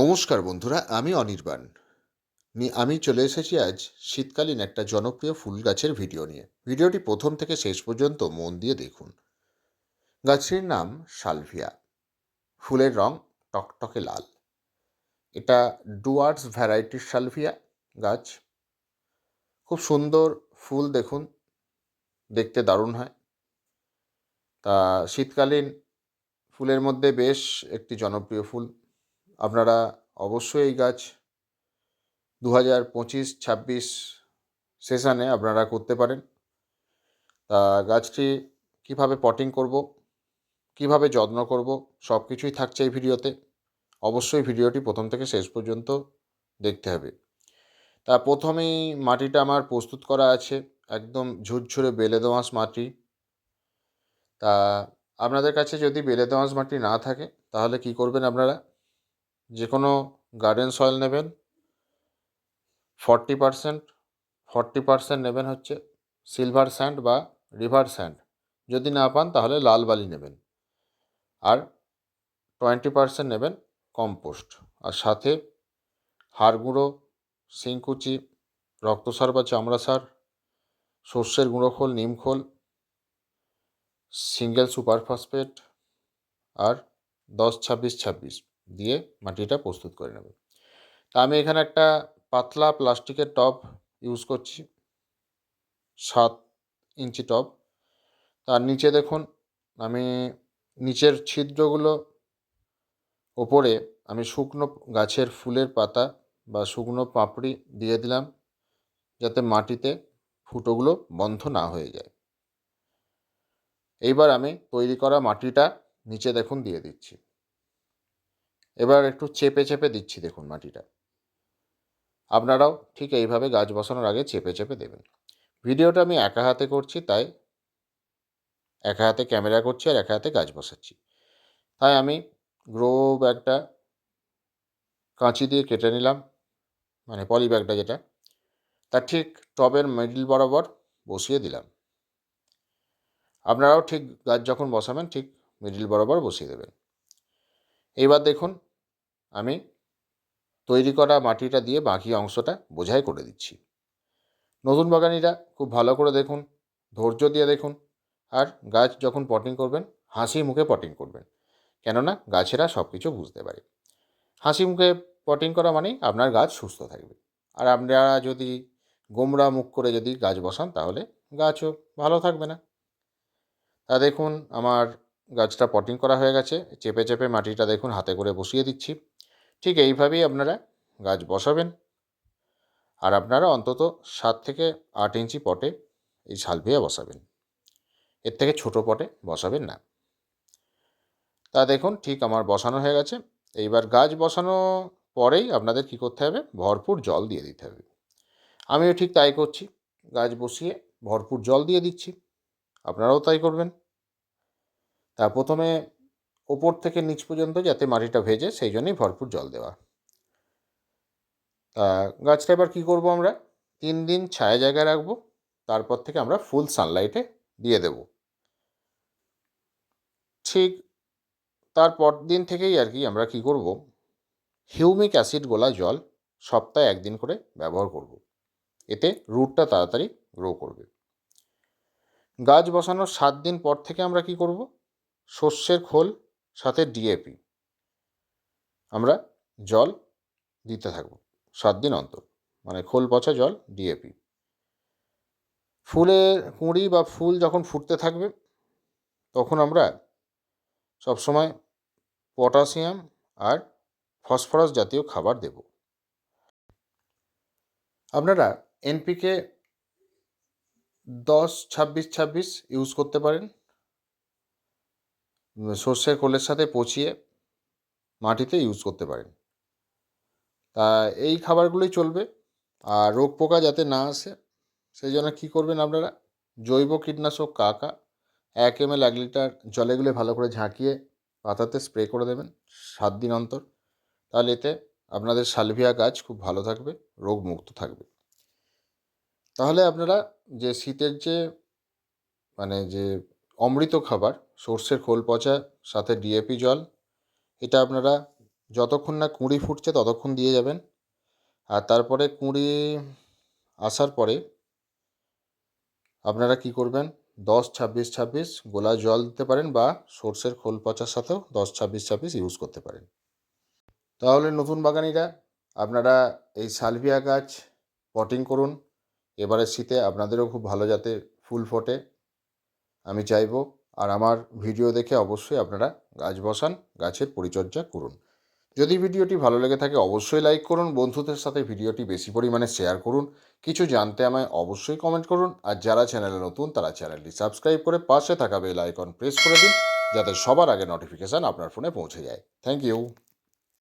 নমস্কার বন্ধুরা, আমি অনির্বাণ। আমি চলে এসেছি আজ শীতকালীন একটা জনপ্রিয় ফুল গাছের ভিডিও নিয়ে। ভিডিওটি প্রথম থেকে শেষ পর্যন্ত মন দিয়ে দেখুন। গাছটির নাম সালভিয়া ফুলের রং টকটকে লাল। এটা ডুয়ার্স ভ্যারাইটির সালভিয়া গাছ। খুব সুন্দর ফুল দেখুন, দেখতে দারুণ হয়। তা শীতকালীন ফুলের মধ্যে বেশ একটি জনপ্রিয় ফুল। আপনারা অবশ্যই এই গাছ দু হাজার পঁচিশ ছাব্বিশ সেশানে আপনারা করতে পারেন। তা গাছটি কীভাবে পটিং করব, কীভাবে যত্ন করব সব কিছুই থাকছে এই ভিডিওতে। অবশ্যই ভিডিওটি প্রথম থেকে শেষ পর্যন্ত দেখতে হবে। তা প্রথমেই মাটিটা আমার প্রস্তুত করা আছে, একদম ঝুরঝুরে বেলে দোঁয়াশ মাটি। তা আপনাদের কাছে যদি বেলে দোঁয়াশ মাটি না থাকে, তাহলে কি করবেন আপনারা? যে কোনো গার্ডেন সয়েল নেবেন ফর্টি পারসেন্ট ফর্টি পারসেন্ট নেবেন হচ্ছে সিলভার স্যান্ড বা রিভার স্যান্ড যদি না পান তাহলে লাল বালি নেবেন। আর টোয়েন্টি পারসেন্ট নেবেন কম্পোস্ট আর সাথে হাড় গুঁড়ো, শিংকুচি, রক্তসার বা চামড়া সার, সর্ষের গুঁড়ো খোল, নিম খোল সিঙ্গেল সুপার ফসফেট আর দশ ছাব্বিশ ছাব্বিশ। দিয়ে মাটিটা প্রস্তুত করে নেবে। তা আমি এখানে একটা পাতলা প্লাস্টিকের টব ইউজ করছি। সাত ইঞ্চি টব। তার নিচে দেখুন, আমি নিচের ছিদ্রগুলো, ওপরে আমি শুকনো গাছের ফুলের পাতা বা শুকনো পাপড়ি দিয়ে দিলাম, যাতে মাটিতে ফুটোগুলো বন্ধ না হয়ে যায়। এইবার আমি তৈরি করা মাটিটা নিচে দেখুন দিয়ে দিচ্ছি। এবার একটু চেপে চেপে দিচ্ছি দেখুন মাটিটা। আপনারাও ঠিক এইভাবে গাছ বসানোর আগে চেপে চেপে দেবেন। ভিডিওটা আমি একা হাতে করছি, তাই একা হাতে ক্যামেরা করছি আর একা হাতে গাছ বসাচ্ছি। তাই আমি গ্রো ব্যাগটা কাঁচি দিয়ে কেটে নিলাম মানে পলি ব্যাগটা যেটা তার ঠিক টবের মিডিল বরাবর বসিয়ে দিলাম। আপনারাও ঠিক গাছ যখন বসাবেন, ঠিক মিডিল বরাবর বসিয়ে দেবেন। এইবার দেখুন, আমি তৈরি করা মাটিটা দিয়ে বাকি অংশটা বোঝাই করে দিচ্ছি। নতুন বাগানিরা খুব ভালো করে দেখুন, ধৈর্য দিয়ে দেখুন, আর গাছ যখন পটিং করবেন, হাসি মুখে পটিং করবেন, কেননা গাছেরা সব কিছু বুঝতে পারে। হাসি মুখে পটিং করা মানেই আপনার গাছ সুস্থ থাকবে। আর আপনারা যদি গোমরা মুখ করে যদি গাছ বসান, তাহলে গাছও ভালো থাকবে না। তা দেখুন, আমার গাছটা পটিং করা হয়ে গেছে। চেপে চেপে মাটিটা দেখুন, হাতে করে বসিয়ে দিচ্ছি। ঠিক এইভাবেই আপনারা গাছ বসাবেন। আর আপনারা অন্তত সাত থেকে আট ইঞ্চি পটে এই সালভিয়া বসাবেন। এর থেকে ছোট পটে বসাবেন না। তা দেখুন, ঠিক আমার বসানো হয়ে গেছে। এইবার গাছ বসানো পরেই আপনাদের কি করতে হবে? ভরপুর জল দিয়ে দিতে হবে। আমিও ঠিক তাই করছি। গাছ বসিয়ে ভরপুর জল দিয়ে দিচ্ছি। আপনারাও তাই করবেন। তা প্রথমে ওপর থেকে নিচ পর্যন্ত যাতে মাটিটা ভেজে সেই জন্যই ভরপুর জল দেওয়া। তা গাছটা এবার কী করব আমরা? তিন দিন ছায়া জায়গায় রাখব, তারপর থেকে আমরা ফুল সানলাইটে দিয়ে দেব। ঠিক তারপর দিন থেকেই আর কি আমরা কি করব? হিউমিক অ্যাসিড গোলা জল সপ্তাহে একদিন করে ব্যবহার করব। এতে রুটটা তাড়াতাড়ি গ্রো করবে। গাছ বসানোর সাত দিন পর থেকে আমরা কি করব? শস্যের খোল, সাথে ডিএপি। আমরা জল দিতে থাকব সাত দিন অন্তর। মানে খোল পচা জল, ডিএপি। ফুলের কুঁড়ি বা ফুল যখন ফুটতে থাকবে, তখন আমরা সবসময় পটাশিয়াম আর ফসফরাস জাতীয় খাবার দেব। আপনারা এনপিকে দশ, ছাব্বিশ ছাব্বিশ ইউজ করতে পারেন। সর্ষের খোলের সাথে পচিয়ে মাটিতে ইউজ করতে পারেন। তা এই খাবারগুলোই চলবে। আর রোগ পোকা যাতে না আসে, সেই জন্য কী করবেন আপনারা? জৈব কীটনাশক কাকা এক এম এল এক লিটার জলে গুলে ভালো করে ঝাঁকিয়ে পাতাতে স্প্রে করে দেবেন সাত দিন অন্তর। তাহলে এতে আপনাদের সালভিয়া গাছ খুব ভালো থাকবে, রোগ মুক্ত থাকবে। তাহলে আপনারা যে শীতের যে মানে যে অমৃত খাবার, সর্ষের খোল পচা, সাথে ডিএপি জল। এটা আপনারা যতক্ষণ না কুঁড়ি ফুটছে ততক্ষণ দিয়ে যাবেন। আর তারপরে কুঁড়ি আসার পরে আপনারা কি করবেন? দশ, ছাব্বিশ ছাব্বিশ গোলা জল দিতে পারেন বা সর্ষের খোল পচার সাথেও দশ, ছাব্বিশ ছাব্বিশ ইউজ করতে পারেন। তাহলে নতুন বাগানিরা, আপনারা এই সালভিয়া গাছ পটিং করুন। এবারে শীতে আপনাদেরও খুব ভালো যাতে ফুল ফোটে। আমি চাইব, আর আমার ভিডিও দেখে অবশ্যই আপনারা গাছ বসান, গাছের পরিচর্যা করুন। যদি ভিডিওটি ভালো লেগে থাকে অবশ্যই লাইক করুন, বন্ধুদের সাথে ভিডিওটি বেশি পরিমাণে শেয়ার করুন, কিছু জানতে আমায় অবশ্যই কমেন্ট করুন, আর যারা চ্যানেলে নতুন তারা চ্যানেলটি সাবস্ক্রাইব করে পাশে থাকা বেল আইকন প্রেস করে দিন, যাতে সবার আগে নোটিফিকেশান আপনার ফোনে পৌঁছে যায়। Thank you